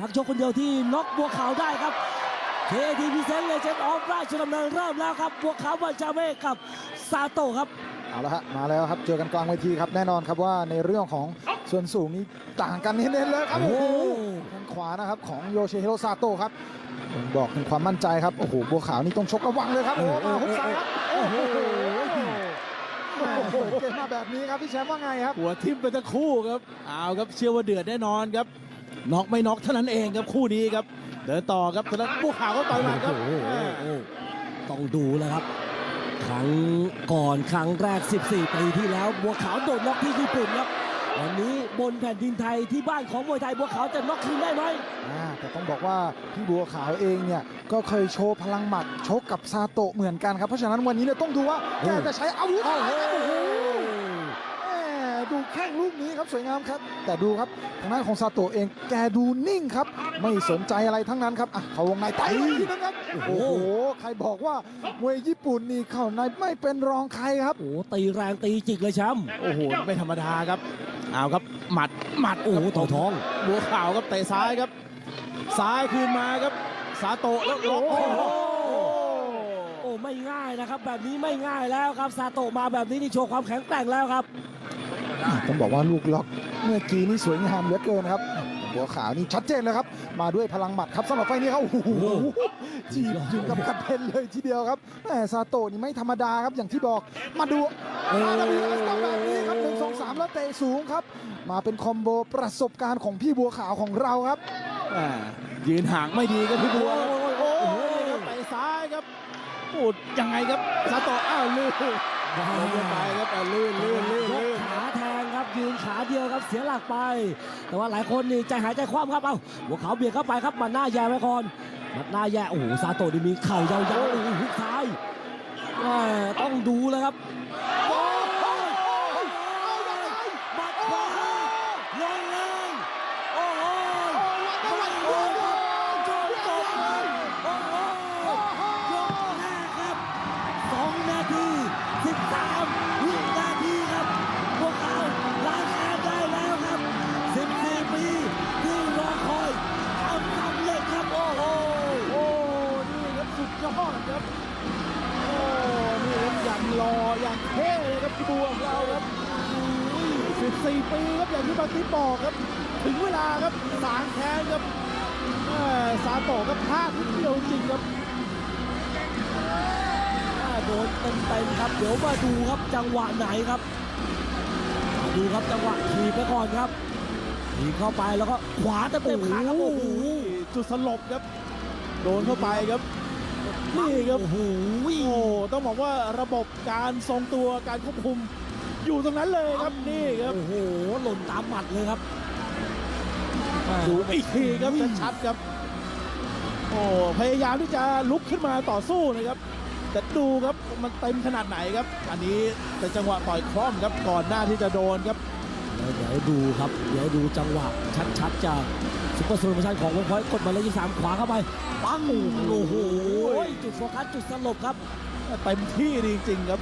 นักชกคนเดียวที่น็อกบัวขาวได้ครับ KT พิเศษเลเจนด์ออฟราชดำเนินเริ่มแล้วครับบัวขาวบัญชาเมฆกับซาโตะครับเอาละฮะมาแล้วครับเจอกันกลางเวทีครับแน่นอนครับว่าในเรื่องของส่วนสูงนี้ต่างกันเน้นๆเลยครับโอ้โอ้โหโหแข้งขวานะครับของโยชิฮิโรซาโตะครับผมบอกถึงความมั่นใจครับโอ้โหบัวขาวนี่ต้องชกระวังเลยครับโอ้โหมาฮุกซ้ายครับโอ้โหแม่เปิดเกมมาแบบนี้ครับพี่แชมป์ว่าไงครับหัวทิ่มไปทั้งคู่ครับเอาครับเชื่อว่าเดือดแน่นอนครับ น็อกไม่น็อกเท่านั้นเองครับคู่นี้ครับ เดินต่อครับแต่ละผู้ข่าวก็ต่อยหมัดครับโอ้โหโอ้โหต้องดูแล้วครับ ครั้งก่อนครั้งแรก 14 ปีที่แล้วบัวขาวโดนน็อกที่ญี่ปุ่นครับวันนี้บนแผ่นดินไทยที่บ้านของมวยไทยบัวขาวจะน็อกคืนได้ไหมอ่าแต่ต้องบอกว่าพี่บัวขาวเองเนี่ยก็เคยโชว์พลังหมัดชกกับซาโตะเหมือนกันครับ เพราะฉะนั้นวันนี้เนี่ยต้องดูว่าแกจะใช้อาวุธอะไรครับโอ้โหแหม่ดู แข้งลูกนี้ครับสวยงามครับ แต่ดูครับทางด้านของซาโตะเองแกดูนิ่งครับ ไม่สนใจอะไรทั้งนั้นครับอะเขาวงในไต่อีกทีนึงครับโอ้โหใครบอกว่ามวยญี่ปุ่นนี่เข้าในไม่เป็นรองใครครับโอ้โหตีแรงตีจิกเลยแชมป์โอ้โหไม่ธรรมดาครับเอาครับหมัดหมัดโอ้โหต่อท้องบัวขาวครับเตะซ้ายครับ ซ้ายคืนมาครับสาโตะแล้วล็อกโอ้โหโอ้ไม่ง่ายนะครับ แบบนี้ไม่ง่ายแล้วครับซาโตะมาแบบนี้นี่โชว์ความแข็งแกร่งแล้วครับ ต้องบอกว่าลูกล็อกเมื่อกี้นี่สวยงามเหลือเกินครับบัวขาวนี่ชัดเจนเลยครับ มาด้วยพลังหมัดครับสำหรับไฟล์นี้เขาโอ้โหจีบอยู่กับกระเพนเลยทีเดียวครับแหมซาโตะนี่ไม่ธรรมดาครับอย่างที่บอกมาดูโอ้มาแล้วมีลักษณะแบบนี้ครับหนึ่งสองสามแล้วเตะสูงครับ มาเป็นคอมโบประสบการณ์ของพี่บัวขาวของเราครับอ่ายืนห่างไม่ดีครับพี่บัวโอ้โหโอ้โหเตะซ้ายครับโอ้ยังไงครับสาโตะอ้าวลื่น ลงไปครับอ่าลื่นลื่นลื่นยลื่กนขาแทงครับยืนขาเดียวครับเสียหลักไป แต่ว่าหลายคนนี่ใจหายใจคว่ำครับเอ้าหัวเขาเบียดเข้าไปครับหมัดหน้าแย่ไว้ก่อนหมัดหน้าแย่โอ้โหซาโตะนี่มีเข่ายาวๆโอ้โหหุกซ้ายแม่ต้องดูแล้วครับ ท่เลยครับพี่บัวของเราครับ14 ปีครับอย่างที่บางทีบอกครับ ถึงเวลาครับสางแค้นครับแม่ซาโตะก็พลาดนิดเดียวจริงครับถ้าโดนเต็มๆครับ เดี๋ยวมาดูครับจังหวะไหนครับมาดูครับจังหวะถีบไปก่อนครับถีบเข้าไปแล้วก็ขวาเต็มๆขาครับโอ้โหจุดสลบครับ โดนเข้าไปครับ นี่ครับโอ้โหโอ้ต้องบอกว่าระบบการทรงตัวการควบคุม อยู่ตรงนั้นเลยครับนี่ครับโอ้โหหล่นตามหมัดเลยครับดูอีกทีครับชัดๆครับโอ้พยายามที่จะลุกขึ้นมาต่อสู้นะครับ แต่ดูครับมันเต็มขนาดไหนครับ อันนี้เป็นจังหวะต่อยคล่อมครับก่อนหน้าที่จะโดนครับ เดี๋ยวดูครับ เดี๋ยวดูจังหวะชัดๆจากซุปเปอร์โซลูชันของวงพอยต์กดมาเลยยี่สามขวาเข้าไป ปัง โอ้โห จุดโฟกัสจุดสลบครับ เต็มที่จริงๆครับ